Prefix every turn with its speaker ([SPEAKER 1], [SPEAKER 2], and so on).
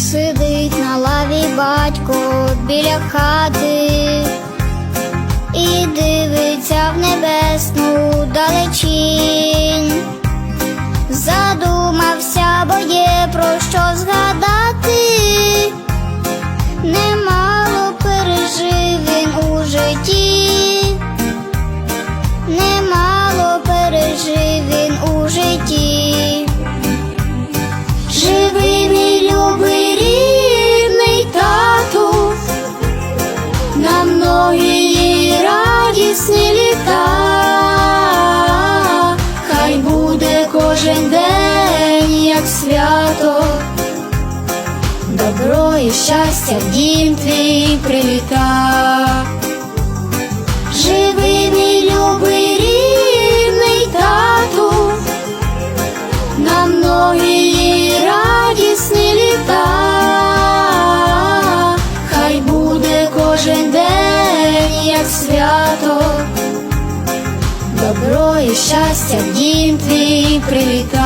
[SPEAKER 1] Сидить на лаві батько біля хати і дивиться в небесну далечінь. Задумався, бо є про що згадати. Немало пережив він у житті, немало на многії радісні літа, хай буде кожен день, як свято, добро і щастя в дім твій приліта. Живий мій любий рідний тату, на многії добро і щастя дім твій приліта.